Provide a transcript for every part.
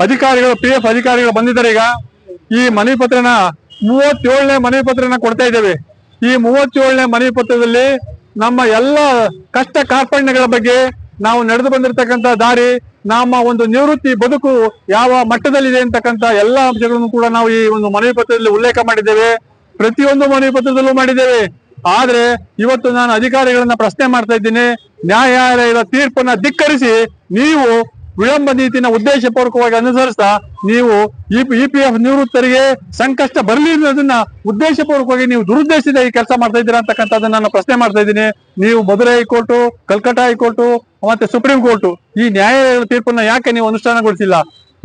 ಅಧಿಕಾರಿಗಳು P F ಅಧಿಕಾರಿಗಳು ಬಂದಿದ್ದಾರೆ ಈಗ. ಈ ಮನವಿ ಪತ್ರನ ಮೂವತ್ತೇಳನೇ ಮನವಿ ಪತ್ರನ ಕೊಡ್ತಾ ಇದ್ದೇವೆ. ಈ ಮೂವತ್ತೇಳನೇ ಮನವಿ ಪತ್ರದಲ್ಲಿ ನಮ್ಮ ಎಲ್ಲ ಕಷ್ಟ ಕಾರ್ಪಣ್ಯಗಳ ಬಗ್ಗೆ ನಾವು ನಡೆದು ಬಂದಿರತಕ್ಕಂತ ದಾರಿ, ನಮ್ಮ ಒಂದು ನಿವೃತ್ತಿ ಬದುಕು ಯಾವ ಮಟ್ಟದಲ್ಲಿದೆ ಅಂತಕ್ಕಂತ ಎಲ್ಲ ಅಂಶಗಳನ್ನು ಕೂಡ ನಾವು ಈ ಒಂದು ಮನವಿ ಪತ್ರದಲ್ಲಿ ಉಲ್ಲೇಖ ಮಾಡಿದ್ದೇವೆ. ಪ್ರತಿಯೊಂದು ಮನವಿ ಪತ್ರದಲ್ಲೂ ಮಾಡಿದ್ದೇವೆ. ಆದ್ರೆ ಇವತ್ತು ನಾನು ಅಧಿಕಾರಿಗಳನ್ನ ಪ್ರಶ್ನೆ ಮಾಡ್ತಾ ಇದ್ದೀನಿ. ನ್ಯಾಯಾಲಯದ ತೀರ್ಪನ್ನ ಧಿಕ್ಕರಿಸಿ ನೀವು ವಿಳಂಬ ನೀತಿನ ಉದ್ದೇಶಪೂರ್ವಕವಾಗಿ ಅನುಸರಿಸ್ತಾ ನೀವು ಇ ಪಿ ಎಫ್ ನಿವೃತ್ತರಿಗೆ ಸಂಕಷ್ಟ ಬರಲಿ ಅನ್ನೋದನ್ನ ಉದ್ದೇಶಪೂರ್ವಕವಾಗಿ ನೀವು ದುರುದ್ದೇಶದ ಈ ಕೆಲಸ ಮಾಡ್ತಾ ಇದ್ದೀರಾ ಅಂತಕ್ಕಂಥದ್ದನ್ನ ನಾನು ಪ್ರಶ್ನೆ ಮಾಡ್ತಾ ಇದ್ದೀನಿ. ನೀವು Madurai high court Calcutta high court ಮತ್ತೆ ಸುಪ್ರೀಂ ಕೋರ್ಟು ಈ ನ್ಯಾಯಾಲಯಗಳ ತೀರ್ಪನ್ನ ಯಾಕೆ ನೀವು ಅನುಷ್ಠಾನಗೊಳಿಸಿಲ್ಲ?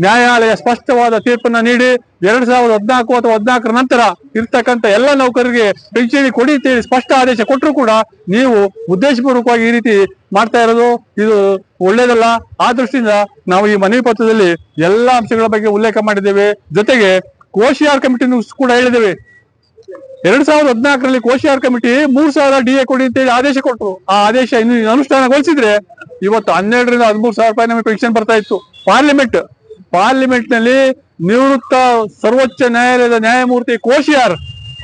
ನ್ಯಾಯಾಲಯ ಸ್ಪಷ್ಟವಾದ ತೀರ್ಪನ್ನ ನೀಡಿ ಎರಡ್ ಸಾವಿರದ ಹದಿನಾಲ್ಕು ಅಥವಾ ಹದಿನಾಲ್ಕರ ನಂತರ ಇರ್ತಕ್ಕಂಥ ಎಲ್ಲ ನೌಕರರಿಗೆ ಪಿಂಚಣಿ ಕೊಡಿ ಅಂತೇಳಿ ಸ್ಪಷ್ಟ ಆದೇಶ ಕೊಟ್ಟರು ಕೂಡ ನೀವು ಉದ್ದೇಶಪೂರ್ವಕವಾಗಿ ಈ ರೀತಿ ಮಾಡ್ತಾ ಇರೋದು ಇದು ಒಳ್ಳೇದಲ್ಲ. ಆ ದೃಷ್ಟಿಯಿಂದ ನಾವು ಈ ಮನವಿ ಪತ್ರದಲ್ಲಿ ಎಲ್ಲಾ ಅಂಶಗಳ ಬಗ್ಗೆ ಉಲ್ಲೇಖ ಮಾಡಿದ್ದೇವೆ. ಜೊತೆಗೆ ಕೋಶಿಯಾರ್ ಕಮಿಟಿನೂ ಕೂಡ ಹೇಳಿದ್ದೇವೆ. ಎರಡ್ ಸಾವಿರದ ಹದಿನಾಲ್ಕರಲ್ಲಿ ಕೋಶಿಯಾರ್ ಕಮಿಟಿ ಮೂರ್ ಸಾವಿರ ಡಿ ಎ ಕೊಡಿ ಅಂತೇಳಿ ಆದೇಶ ಕೊಟ್ಟರು ಆ ಆದೇಶ ಇನ್ನು ಅನುಷ್ಠಾನಗೊಳಿಸಿದ್ರೆ ಇವತ್ತು ಹನ್ನೆರಡರಿಂದ ಹದಿಮೂರು ಸಾವಿರ ರೂಪಾಯಿ ನಮಗೆ ಪೆನ್ಷನ್ ಬರ್ತಾ ಇತ್ತು. ಪಾರ್ಲಿಮೆಂಟ್ ಪಾರ್ಲಿಮೆಂಟ್ನಲ್ಲಿ ನಿವೃತ್ತ ಸರ್ವೋಚ್ಚ ನ್ಯಾಯಾಲಯದ ನ್ಯಾಯಮೂರ್ತಿ ಕೋಶಿಯಾರ್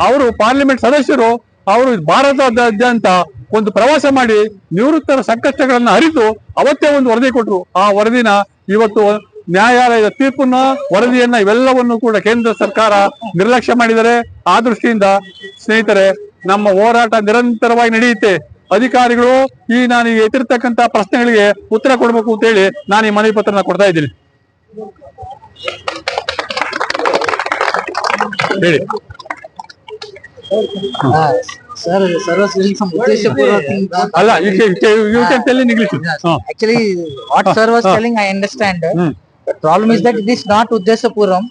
ಅವರು ಪಾರ್ಲಿಮೆಂಟ್ ಸದಸ್ಯರು ಅವರು ಭಾರತದಾದ್ಯಂತ ಒಂದು ಪ್ರವಾಸ ಮಾಡಿ ನಿವೃತ್ತರ ಸಂಕಷ್ಟಗಳನ್ನ ಅರಿತು ಅವತ್ತೇ ಒಂದು ವರದಿ ಕೊಟ್ಟರು ಆ ವರದಿನ ಇವತ್ತು ನ್ಯಾಯಾಲಯದ ತೀರ್ಪನ್ನ, ವರದಿಯನ್ನ ಇವೆಲ್ಲವನ್ನು ಕೂಡ ಕೇಂದ್ರ ಸರ್ಕಾರ ನಿರ್ಲಕ್ಷ್ಯ ಮಾಡಿದರೆ, ಆ ದೃಷ್ಟಿಯಿಂದ ಸ್ನೇಹಿತರೆ, ನಮ್ಮ ಹೋರಾಟ ನಿರಂತರವಾಗಿ ನಡೆಯುತ್ತೆ. ಅಧಿಕಾರಿಗಳು ಈ ನಾನು ಎತ್ತಿರ್ತಕ್ಕಂತ ಪ್ರಶ್ನೆಗಳಿಗೆ ಉತ್ತರ ಕೊಡಬೇಕು ಅಂತ ಹೇಳಿ ನಾನು ಈ ಮನವಿ ಪತ್ರನ ಕೊಡ್ತಾ ಇದ್ದೀನಿ. ಹೇಳಿ Uh, sir, sir was doing some Uddeshapurva thing. ಅಲ್ಲ you can tell in English Actually, what sir was Ah. telling, I understand. Hmm. The problem is that it is not Uddeshapuram.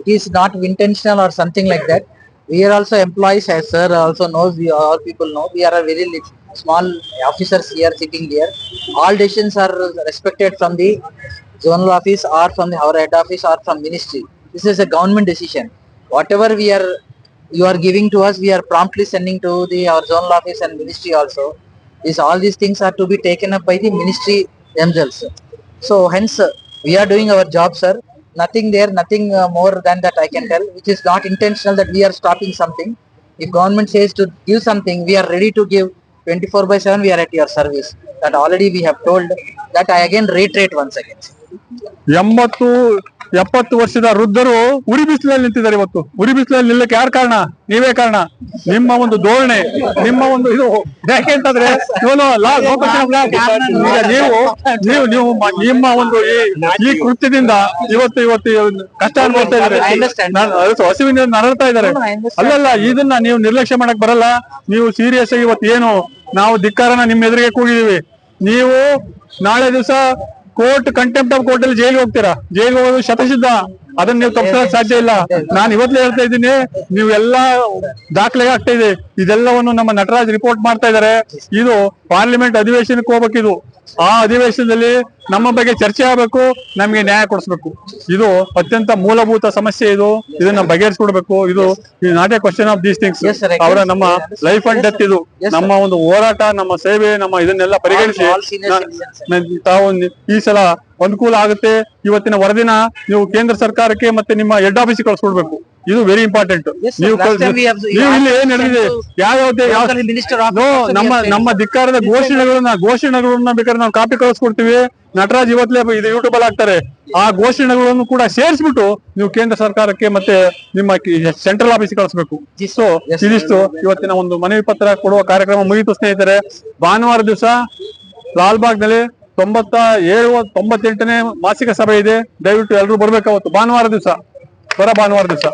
It is not intentional or something like that. We are also employees, as sir also knows, we all people know. We are a very lit- small officers here sitting here. All decisions are respected from the zonal office or from the, our head office or from ministry. This is a government decision. Whatever we are you are giving to us, we are promptly sending to the our zonal office and ministry also. Is all these things are to be taken up by the ministry themselves. So hence we are doing our job, sir. Nothing there, nothing uh, more than that I can tell, which is not intentional that we are stopping something. If government says to give something, we are ready to give 24 by 7, we are at your service. That already we have told. That I again reiterate once again. ಎಂಬತ್ತು ಎಪ್ಪತ್ತು ವರ್ಷದ ವೃದ್ಧರು ಉರಿ ಬಿಸಿಲಲ್ಲಿ ನಿಂತಿದ್ದಾರೆ ಇವತ್ತು. ಉರಿ ಬಿಸಿಲಲ್ಲಿ ನಿಲ್ಲಕ್ಕೆ ಯಾರು ಕಾರಣ? ನೀವೇ ಕಾರಣ. ನಿಮ್ಮ ಒಂದು ಧೋರಣೆ ನಿಮ್ಮ ಒಂದು ಇದು ಯಾಕೆ ಅಂತಂದ್ರೆ ನೀವು ನೀವು ನೀವು ನಿಮ್ಮ ಒಂದು ಈ ಕೃತ್ಯದಿಂದ ಇವತ್ತು ಇವತ್ತು ಕಷ್ಟ ಅನುಭವಿಸ್ತಾ ಇದ್ದಾರೆ. ಹಸಿವಿನ ನರಳ್ತಾ ಇದ್ದಾರೆ. ಅಲ್ಲಲ್ಲ ಇದನ್ನ ನೀವು ನಿರ್ಲಕ್ಷ್ಯ ಮಾಡಕ್ ಬರಲ್ಲ. ನೀವು ಸೀರಿಯಸ್ ಆಗಿ ಇವತ್ತು ಏನು ನಾವು ಧಿಕ್ಕಾರನ ನಿಮ್ಮ ಎದುರಿಗೆ ಕೂಗಿದೀವಿ ನೀವು ನಾಳೆ ದಿವಸ ಕೋರ್ಟ್ ಕಂಟೆಂಪ್ಟ್ ಆಫ್ ಕೋರ್ಟ್ ಅಲ್ಲಿ ಜೈಲಿಗೆ ಹೋಗ್ತೀರಾ? ಜೈಲಿಗೆ ಹೋಗೋದು ಶತಸಿದ್ಧ. ಅದನ್ನ ನೀವು ತಪ್ಪಿಸಕ್ ಸಾಧ್ಯ ಇಲ್ಲ. ನಾನು ಇವತ್ತೇ ಹೇಳ್ತಾ ಇದ್ದೀನಿ, ನೀವು ಎಲ್ಲಾ ದಾಖಲೆ ಆಗ್ತಾ ಇದೆ. ಇದೆಲ್ಲವನ್ನು ನಮ್ಮ ನಟರಾಜ್ ರಿಪೋರ್ಟ್ ಮಾಡ್ತಾ ಇದ್ದಾರೆ. ಇದು ಪಾರ್ಲಿಮೆಂಟ್ ಅಧಿವೇಶನಕ್ಕೆ ಹೋಗ್ಬೇಕಿದು. ಆ ಅಧಿವೇಶನದಲ್ಲಿ ನಮ್ಮ ಬಗ್ಗೆ ಚರ್ಚೆ ಆಗಬೇಕು ನಮಗೆ ನ್ಯಾಯ ಕೊಡಿಸ್ಬೇಕು. ಇದು ಅತ್ಯಂತ ಮೂಲಭೂತ ಸಮಸ್ಯೆ ಇದು. ಇದನ್ನ ಬಗೆಹರಿಸ್ಕೊಡ್ಬೇಕು. ಇದು not a question of these things ಅವರ ನಮ್ಮ ಲೈಫ್ ಅಂಡ್ ಡೆತ್ ಇದು. ನಮ್ಮ ಒಂದು ಹೋರಾಟ ನಮ್ಮ ಸೇವೆ ನಮ್ಮ ಇದನ್ನೆಲ್ಲ ಪರಿಗಣಿಸಿ ತಾವು ಈ ಸಲ ಅನುಕೂಲ ಆಗುತ್ತೆ. ಇವತ್ತಿನ ವರದಿನ ನೀವು ಕೇಂದ್ರ ಸರ್ಕಾರಕ್ಕೆ ಮತ್ತೆ ನಿಮ್ಮ ಹೆಡ್ ಆಫೀಸ್ ಕಳಿಸ್ಕೊಡ್ಬೇಕು. ಇದು ವೆರಿ ಇಂಪಾರ್ಟೆಂಟ್ ನೀವು ಇಲ್ಲಿ ಏನ್ ನಡೆದಿದೆ ಯಾವ ನಮ್ಮ ನಮ್ಮ ಧಿಕ್ಕಾರದ ಘೋಷಣೆಗಳನ್ನ ಘೋಷಣೆಗಳನ್ನ ಬೇಕಾದ್ರೆ ನಾವು ಕಾಪಿ ಕಳಿಸ್ಕೊಡ್ತೀವಿ. ನಟರಾಜ್ ಇವತ್ತಲೇ ಇದು ಯೂಟ್ಯೂಬ್ ಅಲ್ಲಿ ಹಾಕ್ತಾರೆ. ಆ ಘೋಷಣೆಗಳನ್ನು ಕೂಡ ಸೇರಿಸ್ಬಿಟ್ಟು ನೀವು ಕೇಂದ್ರ ಸರ್ಕಾರಕ್ಕೆ ಮತ್ತೆ ನಿಮ್ಮ ಸೆಂಟ್ರಲ್ ಆಫೀಸ್ ಕಳಿಸ್ಬೇಕು. ಸೊ. ಇದಿಷ್ಟು ಇವತ್ತಿನ ಒಂದು ಮನವಿ ಪತ್ರ ಕೊಡುವ ಕಾರ್ಯಕ್ರಮ ಮುಗಿತು ಸ್ನೇಹಿತರೆ. ಭಾನುವಾರ ದಿವಸ ಲಾಲ್ಬಾಗ್ನಲ್ಲಿ ತೊಂಬತ್ತ ಏಳು ತೊಂಬತ್ತೆಂಟನೇ ಮಾಸಿಕ ಸಭೆ ಇದೆ. ದಯವಿಟ್ಟು ಎಲ್ಲರೂ ಬರ್ಬೇಕಾವತ್ತು ಭಾನುವಾರ ದಿವಸ. ಬರ ಭಾನುವಾರ ದಿವಸ